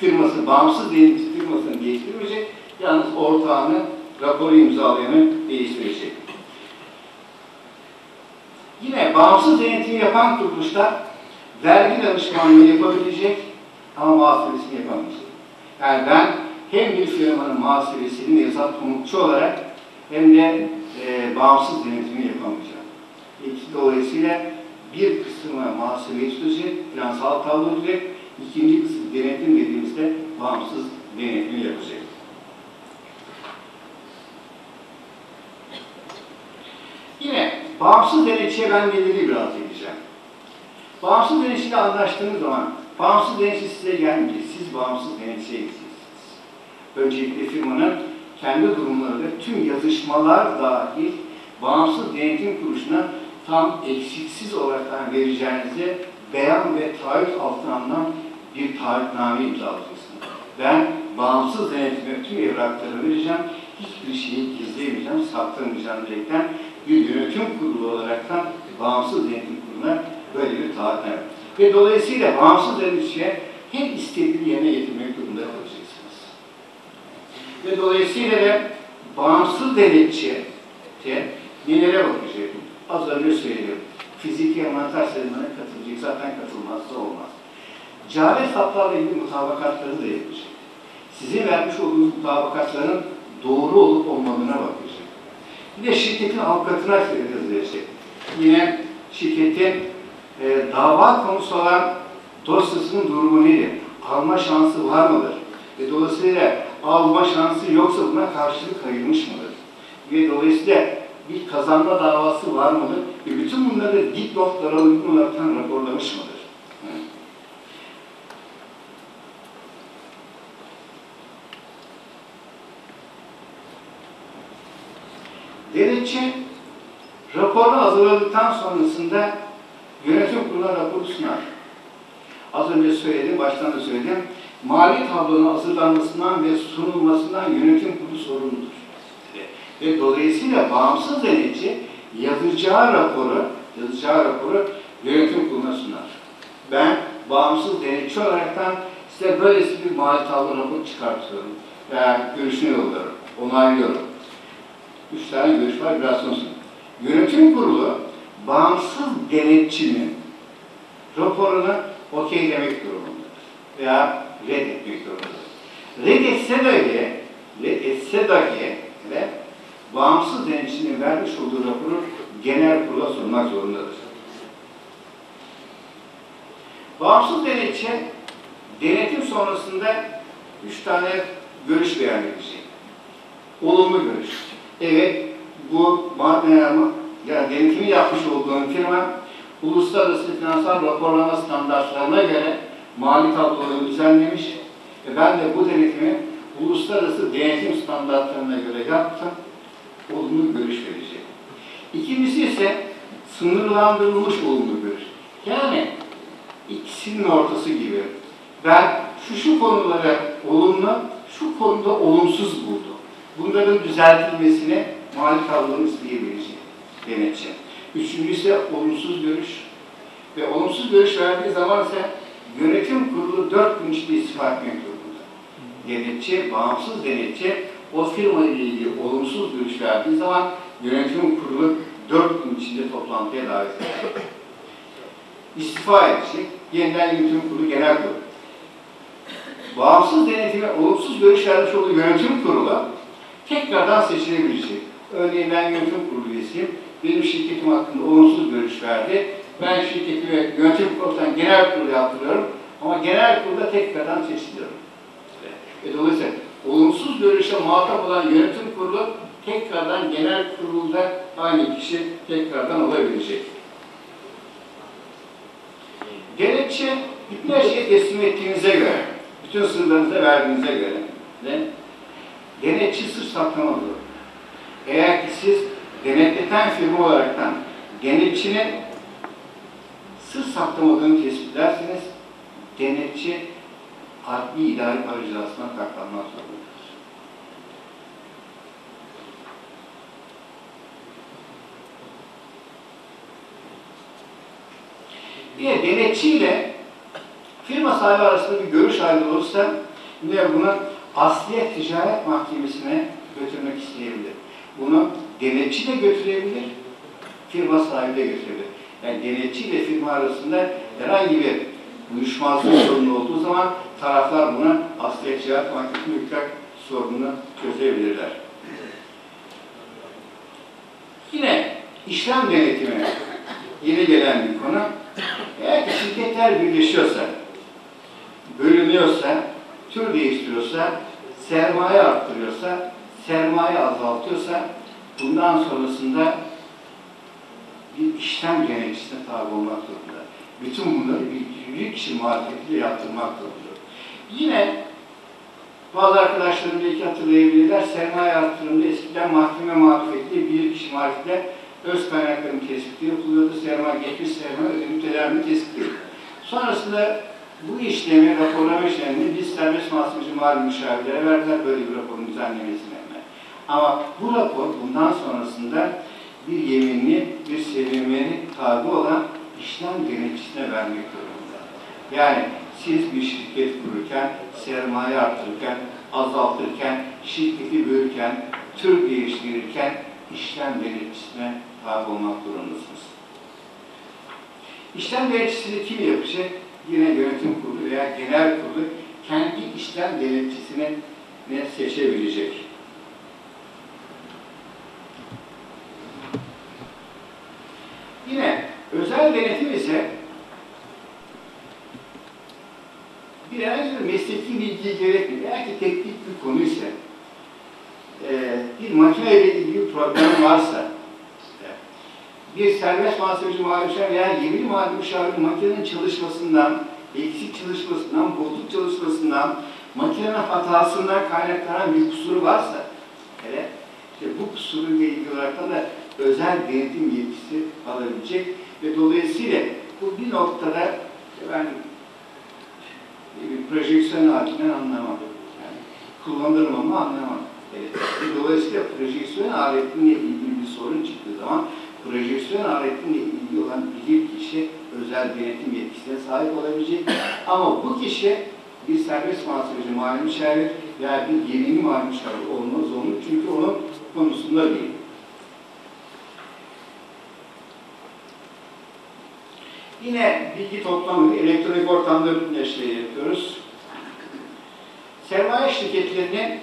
firması, bağımsız denetim firmasını değiştirmeyecek. Yalnız ortağını, raporu imzalayanı değiştirecek. Yine bağımsız denetim yapan kuruluşlar vergi danışmanlığı yapabilecek ama muhasebesini yapamayacak. Yani ben hem bir firmanın muhasebesini nevzat konukçu olarak hem de e, bağımsız denetimi yapamayacağım. İkisi dolayısıyla bir kısmı muhasebeyi tutacak, finansal tablo tutacak, ikinci kısmı denetim dediğimizde bağımsız denetimi yapacak. Yine bağımsız denetçiye ben neleri biraz edeceğim. Bağımsız denetçiyle anlaştığınız zaman bağımsız denetçi size gelmeyecek. Siz bağımsız denetçiye gideceksiniz. Öncelikle firmanın kendi durumlarında tüm yazışmalar dahil bağımsız denetim kuruluşuna tam eksiksiz olarak vereceğinize beyan ve taahhüt altına alınan bir taahhütname imzalayacaksınız. Ben bağımsız denetime tüm evrakları vereceğim, hiçbir şeyi gizleyemeyeceğim, saklamayacağım diyerekten bir yönetim kurulu olaraktan bağımsız denetim kuruluna böyle bir taahhütname. Ve dolayısıyla bağımsız denetçiye her istediğini yerine getirmek durumunda kalacaksınız. Ve dolayısıyla da bağımsız denetçi de nelere bakacak? Az önce söyledim. Fiziki envanter sayımına katılacak. Zaten katılmazsa olmaz. Cari hesaplarla ilgili mutabakatları da yapacak. Sizin vermiş olduğunuz mutabakatların doğru olup olmadığına bakacak. Bir de şirketin avukatına yazacak. Yine şirketin e, dava konusu olan dosyasının durumu nedir? Alma şansı var mıdır? Ve dolayısıyla alma şansı yoksa buna karşılık hayırmış mıdır? Ve dolayısıyla bir kazanma davası var mıdır? Ve bütün bunları dipnotlara uygun olarak raporlamış mıdır? Denetçi raporu hazırladıktan sonrasında yönetim kuruluna raporu sunar. Az önce söyledim, baştan da söyledim. Mali tablonun hazırlanmasından ve sunulmasından yönetim kurulu sorumludur. Ve dolayısıyla bağımsız denetçi yazacağı raporu, yazacağı raporu yönetim kuruluna sunar. Ben bağımsız denetçi olaraktan size böylesi bir mali tablo raporu çıkartıyorum. Yani görüşünü yolluyorum, onaylıyorum. Üç tane görüş var, biraz sonra. Yönetim kurulu bağımsız denetçinin raporunu okey demek durumundadır. Veya reddetmek durumundadır. Reddetse dahi, reddetse dahi denetçinin vermiş olduğu raporu genel kurula sunmak zorundadır. Bağımsız denetçi denetim sonrasında üç tane görüş beyan edecek. Olumlu görüş. Evet, bu yani denetimi yapmış olduğum firma uluslararası finansal raporlama standartlarına göre mali tabloları düzenlemiş ve ben de bu denetimi uluslararası denetim standartlarına göre yaptım. Olumlu görüş verecek. İkincisi ise sınırlandırılmış olumlu görüş. Yani ikisinin ortası gibi. Ben şu şu konulara olumlu, şu konuda olumsuz buldum. Bunların düzeltilmesine mali tablonu isteyebilecek denetçi. Üçüncü ise olumsuz görüş. Ve olumsuz görüş verdiği zaman ise yönetim kurulu dört gün içinde istifa etmek durumunda. Denetçi, bağımsız denetçi o firma ile ilgili olumsuz görüş verdiği zaman yönetim kurulu dört gün içinde toplantıya davet edecek. İstifa edecek. Yeniden yönetim kurulu genel kurulu. Bağımsız denetime olumsuz görüş vermiş olduğu yönetim kurulu tekrardan seçilebilecek. Örneğin ben yönetim kurulu üyesiyim. Benim şirketim hakkında olumsuz görüş verdi. Ben şirketime yönetim kurulundan genel kurulu yaptırıyorum. Ama genel kurulda tekrardan seçiliyorum. Ve dolayısıyla olumsuz görüşe muhatap olan yönetim kurulu tekrardan genel kurulda aynı kişi tekrardan olabilecek. Gerekçe bütün her şeyi teslim ettiğinize göre, bütün sırlarınızı verdiğinize göre de denetçi sır saklamalı. Eğer ki siz denetleten firma olaraktan denetçinin sır saklamadığını tespit ederseniz denetçi adli idari para cezasına katlanmak zorundadır. Yine denetçi ile firma sahibi arasında bir görüş ayrılığı olursa Ve bunu Asliye Ticaret Mahkemesi'ne götürmek isteyebilir. Bunu denetçi de götürebilir, firma sahibi de götürebilir. Yani denetçi ile firma arasında herhangi bir uyuşmazlık sorunu olduğu zaman taraflar bunu Asliye Ticaret Mahkemesi'ne yüklemek sorununu çözebilirler. Yine işlem denetimi yeni gelen bir konu. Eğer ki şirketler birleşiyorsa, bölünüyorsa, tür değiştiriyorsa, sermaye arttırıyorsa, sermaye azaltıyorsa bundan sonrasında bir işlem denetçisine tabi olmak zorunda. Bütün bunları bir kişi marifetiyle yaptırmak zorunda. Yine bazı arkadaşlarım belki hatırlayabilirler, sermaye arttırımında eskiden mahkeme marifetiyle, bir kişi marifetiyle öz kaynakların tespiti yapılıyordu, sermaye geçmiş sermaye ünitelerini tespiti Sonrasında bu işlemi, raporlama işlemini biz serbest mahsumcu mali müşavirlere verdiler böyle bir raporun düzenlemesine. Ama bu rapor bundan sonrasında bir yeminli, bir sevimleri tabi olan işlem denetçisine vermek durumunda. Yani siz bir şirket kururken, sermaye arttırırken, azaltırken, şirketi bölürken, tür değiştirirken işlem denetçisine tabi olmak durumundasınız. İşlem denetçisini kim yapacak? Yine yönetim kurulu veya genel kurulu kendi işlem denetçisini ne seçebilecek. Yine özel denetim ise bir herhangi bir mesleki bilgi gerekmiyor. Eğer ki teknik bir konu ise, e, bir makineyle ilgili problem varsa, e, bir serbest muhasebeci mağluşlar veya mali müşaviri makinenin çalışmasından, eksik çalışmasından, bozuk çalışmasından, makinenin hatasından kaynaklanan bir kusuru varsa, hele, işte bu kusuruyla ilgili olarak da özel denetim yetkisi alabilecek ve dolayısıyla bu bir noktada ben projeksiyon aletinden anlamadım. Yani kullanırım ama anlamadım. Evet. Dolayısıyla projeksiyon aletinle ilgili bir sorun çıktığı zaman projeksiyon aletinle ilgili olan bilir kişi özel denetim yetkisine sahip olabilecek. Ama bu kişi bir serbest muhasebeci mali müşavir veya bir yeminli mali müşavir olma zorunlu. Çünkü onun konusunda değil. Yine bilgi toplamı, elektronik ortamda bütünleşmeyi yapıyoruz. Sermaye şirketlerinin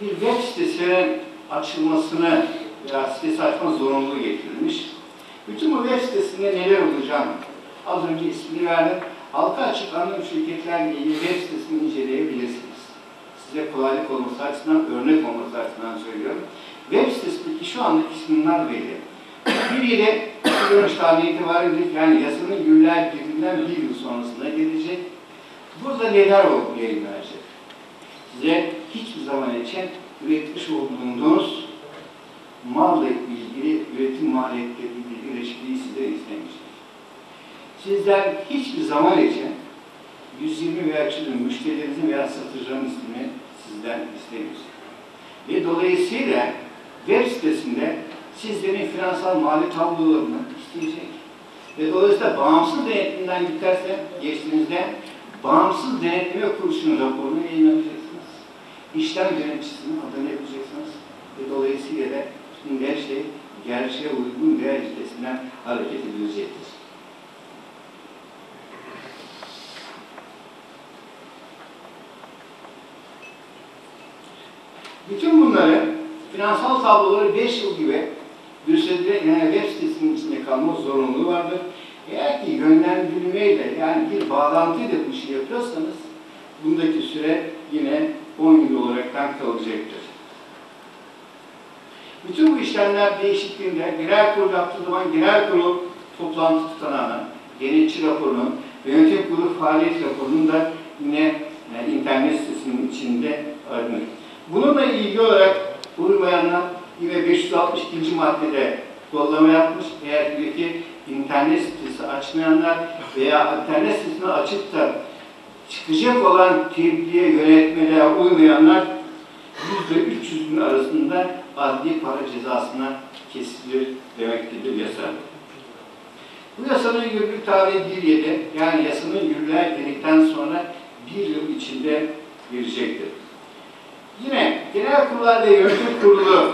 bir web sitesinin açılmasını veya sitesi açma zorunluluğu getirilmiş. Bütün bu web sitesinde neler olacağını az önce ismini verdim. Halka açık anonim şirketlerle ilgili web sitesini inceleyebilirsiniz. Size kolaylık olması açısından, örnek olması açısından söylüyorum. Web sitesindeki şu anda kısımlar belli. Biriyle 23 tane itibariyle yani yasanın yürürlüğe girdiğinden bir yıl sonrasında gelecek. Burada neler oldu yayınlanacak? Size hiçbir zaman için üretmiş olduğunuz malla ilgili üretim maliyetleriyle ilgili reçeteyi size izlemiştir. Sizden hiçbir zaman için 120 veya 300 müşterilerinizin veya satıcıların ismini sizden istemiyoruz. Ve dolayısıyla web sitesinde sizlerin finansal mali tablolarını isteyecek. Ve dolayısıyla bağımsız denetimden giderse geçtiğinizde bağımsız denetleme kuruluşunun raporunu yayınlayacaksınız. İşlem yöneticisinin adını yapacaksınız. Ve dolayısıyla da bütün her şey gerçeğe uygun değer listesinden hareket edilecektir. Bütün bunları finansal tabloları 5 yıl gibi sürede yani web sitesinin içinde kalma zorunluluğu vardır. Eğer ki yönlendirilmeyle yani bir bağlantıyla bu işi yapıyorsanız bundaki süre yine 10 yıl olaraktan kalacaktır. Bütün bu işlemler değişikliğinde genel kurul yaptığı zaman genel kurul toplantı tutanağını, denetçi raporunun, yönetim kurulu faaliyet raporunun da yine yani internet sitesinin içinde aranır. Bununla ilgili olarak uymayanlar yine 562. maddede kollama yapmış. Eğer ki internet sitesi açmayanlar veya internet sitesini açıp da çıkacak olan tebliğe, yönetmeliğe uymayanlar yüzde 300 bin arasında adli para cezasına kesilir demektedir yasa. Bu yasanın yürürlük tarihi 1.7 yani yasanın yürürlüğe girdikten sonra bir yıl içinde girecektir. Yine genel kurullar ve yönetim kurulu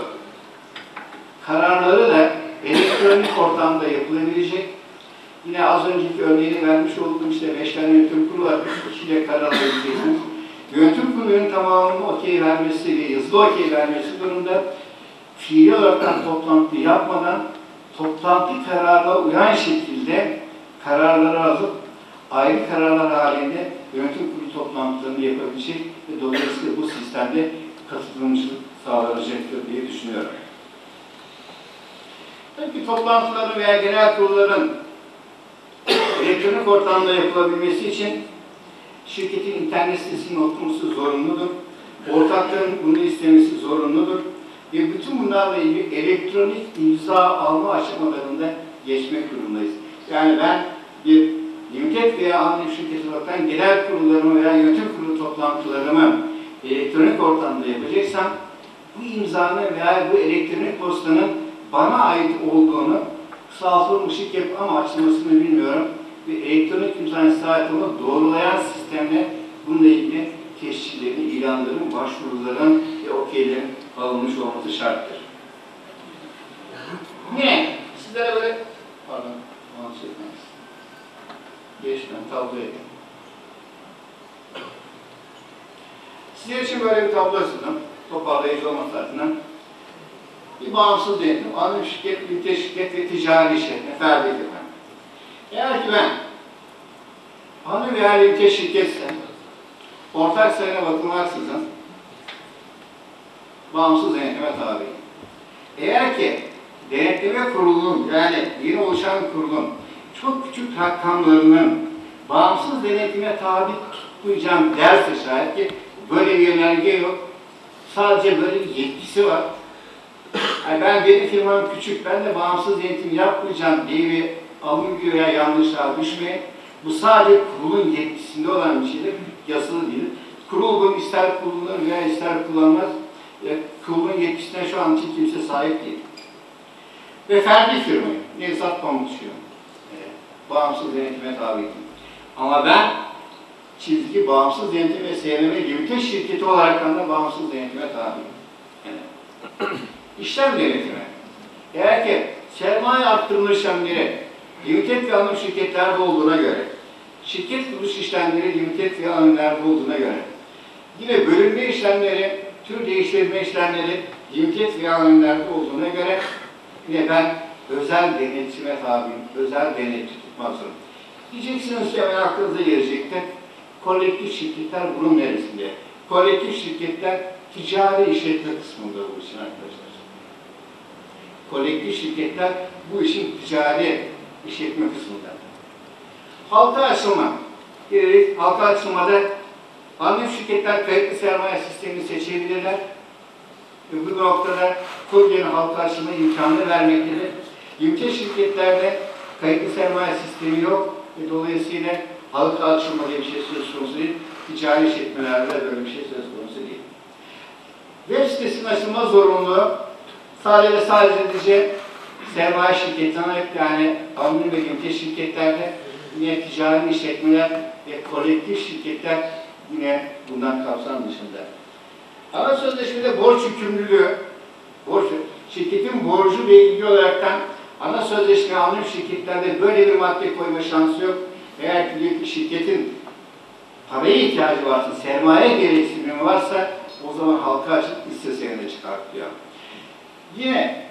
kararları da elektronik ortamda yapılabilecek. Yine az önceki örneğini vermiş olduğum işte beş tane yönetim kurulu var, kişiyle karar alabileceksiniz. Yönetim kurulunun tamamının okey vermesi ve hızlı okey vermesi durumda fiili olarak toplantı yapmadan toplantı kararına uyan şekilde kararları alıp ayrı kararlar halinde yönetim kurulu toplantılarını yapabilecek ve dolayısıyla bu sistemde katılımcılık sağlanacaktır diye düşünüyorum. Tabii toplantıların veya genel kurulların elektronik ortamda yapılabilmesi için şirketin internet sitesinin okunması zorunludur. Ortakların bunu istemesi zorunludur. Ve bütün bunlarla ilgili elektronik imza alma aşamalarında geçmek durumundayız. Yani ben bir limited veya anonim şirket olarak genel kurullarımı veya yönetim kurulu toplantılarımı elektronik ortamda yapacaksam bu imzanın veya bu elektronik postanın bana ait olduğunu kısaltılmış yap ama açılmasını bilmiyorum. Ve elektronik imzanın sahip olup doğrulayan sistemle bununla ilgili teşhislerin, ilanların, başvuruların ve okeylerin alınmış olması şarttır. Yine sizlere böyle pardon, anons etmez. Geçmem, tablo edeyim. Sizler için böyle bir tablo hazırladım. Toparlayıcı olması adına. Bir bağımsız denetim, anonim şirket, ülke şirket ve ticari işletme, ferdi firma. Eğer ki ben anonim veya ülke şirketse, ortak sayına bakılmaksızın bağımsız denetime tabi. Eğer ki denetleme kurulunun yani yeni oluşan kurulun çok küçük rakamlarının bağımsız denetime tabi tutmayacağım derse şayet ki böyle bir yönerge yok. Sadece böyle bir yetkisi var. Yani ben benim firmam küçük, ben de bağımsız denetim yapmayacağım diye bir alım güya düşmeyin. Bu sadece kurulun yetkisinde olan bir şeydir, yasalı değil. Kurul bunu ister kullanır veya ister kullanmaz. E, kurulun yetkisine şu an için kimse sahip değil. Ve ferdi firma, Nevzat Pamukçu. E, bağımsız denetime tabi. Ama ben çizgi bağımsız denetim ve SMM limited şirketi olarak da bağımsız denetime tabiyim. Yani, İşlem denetimi. Eğer ki sermaye arttırma işlemleri limited ve anonim şirketlerde olduğuna göre, şirket kuruluş işlemleri limited ve anonimlerde olduğuna göre, yine bölünme işlemleri, tür değiştirme işlemleri limited ve anonimlerde olduğuna göre yine ben özel denetime tabiyim, özel denetçi tutmak zorundayım. Diyeceksiniz ki hemen aklınıza gelecektir. Kolektif şirketler bunun neresinde? Kolektif şirketler ticari işletme kısmında bu için arkadaşlar. Kolektif şirketler bu işin ticari işletme kısmında. Halka açılma. Gelelim halka açılmada anonim şirketler kayıtlı sermaye sistemini seçebilirler. Bu noktada kuryenin halka açılma imkanı vermektedir. Ülke şirketlerde kayıtlı sermaye sistemi yok ve dolayısıyla halka açılma diye bir şey söz konusu değil. Ticari işletmelerde böyle bir şey söz konusu değil. Web sitesinin açılma zorunluluğu sadece sadece sermaye şirketlerine ait yani anonim ve ülke şirketlerde yine ticari işletmeler ve kolektif şirketler yine bundan kapsam dışında. Ana sözleşmede borç yükümlülüğü, borç, şirketin borcu ve ilgili olaraktan ana sözleşme anonim şirketlerde böyle bir madde koyma şansı yok. Eğer ki şirketin paraya ihtiyacı varsa, sermaye gereksinimi varsa o zaman halka açık hisse senedi çıkartıyor. Yine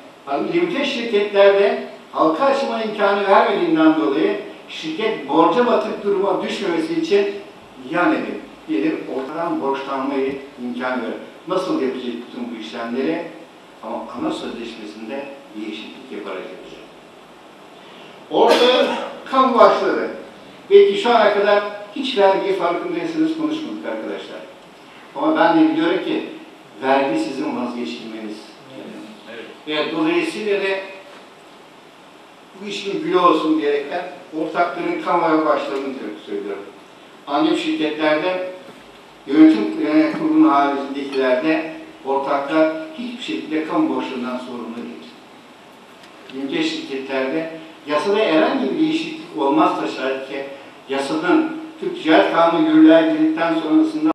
limited şirketlerde halka açma imkanı vermediğinden dolayı şirket borca batık duruma düşmemesi için yan edin. Gelir ortadan borçlanmayı imkan verir. Nasıl yapacak bütün bu işlemleri? Ama ana sözleşmesinde değişiklik yaparak yapacak. Orada kamu başları. Belki şu ana kadar hiç vergi farkındaysanız konuşmadık arkadaşlar. Ama ben de biliyorum ki vergi sizin vazgeçilmeniz. Evet. Ve dolayısıyla da bu işin gülü olsun diyerekten ortakların kamuoyu başlarını söylüyorum. Anonim şirketlerde yönetim e, kurulunun haricindekilerde ortaklar hiçbir şekilde kamu borçlarından sorumlu değil. Ülke şirketlerde yasada herhangi bir değişiklik olmazsa şayet ki yasanın Türk Ticaret Kanunu yürürlüğe girdikten sonrasında